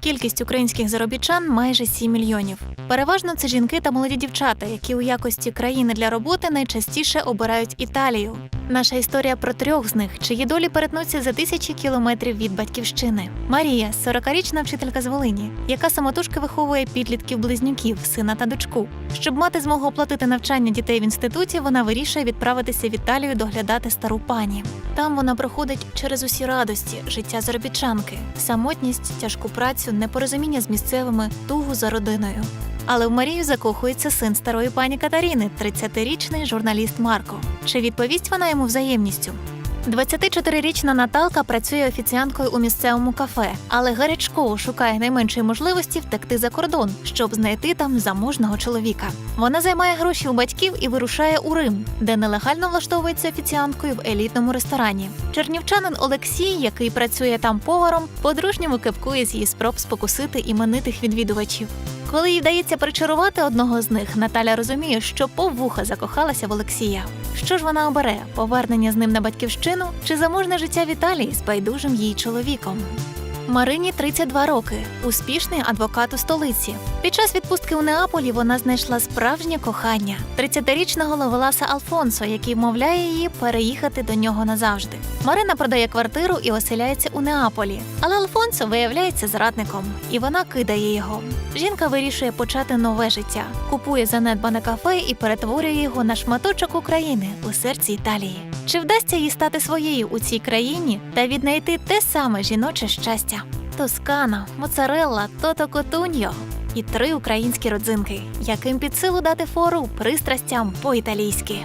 Кількість українських заробітчан майже 7 мільйонів. Переважно це жінки та молоді дівчата, які у якості країни для роботи найчастіше обирають Італію. Наша історія про трьох з них, чиї долі перетнуться за тисячі кілометрів від батьківщини. Марія, 40-річна вчителька з Волині, яка самотужки виховує підлітків-близнюків, сина та дочку. Щоб мати змогу оплатити навчання дітей в інституті, вона вирішує відправитися в Італію доглядати стару пані. Там вона проходить через усі радості життя заробітчанки, самотність, тяжку працю, непорозуміння з місцевими, тугу за родиною. Але в Марію закохується син старої пані Катаріни, 30-річний журналіст Марко. Чи відповість вона йому взаємністю? 24-річна Наталка працює офіціанткою у місцевому кафе, але гарячково шукає найменшої можливості втекти за кордон, щоб знайти там заможного чоловіка. Вона займає гроші у батьків і вирушає у Рим, де нелегально влаштовується офіціанткою в елітному ресторані. Чернівчанин Олексій, який працює там поваром, по-дружньому кепкує з її спроб спокусити іменитих відвідувачів. Коли їй вдається причарувати одного з них, Наталя розуміє, що повуха закохалася в Олексія. Що ж вона обере повернення з ним на батьківщину чи заможне життя в з байдужим її чоловіком? Марині 32 роки, успішний адвокат у столиці. Під час відпустки у Неаполі вона знайшла справжнє кохання 30-річного Ловеласа Алфонсо, який вмовляє її переїхати до нього назавжди. Марина продає квартиру і оселяється у Неаполі, але Алфонсо виявляється зрадником, і вона кидає його. Жінка вирішує почати нове життя, купує занедбане кафе і перетворює його на шматочок України у серці Італії. Чи вдасться їй стати своєю у цій країні та віднайти те саме жіноче щастя? Тоскана, моцарелла, тото котуньо і три українські родзинки, яким під силу дати фору пристрастям по-італійськи.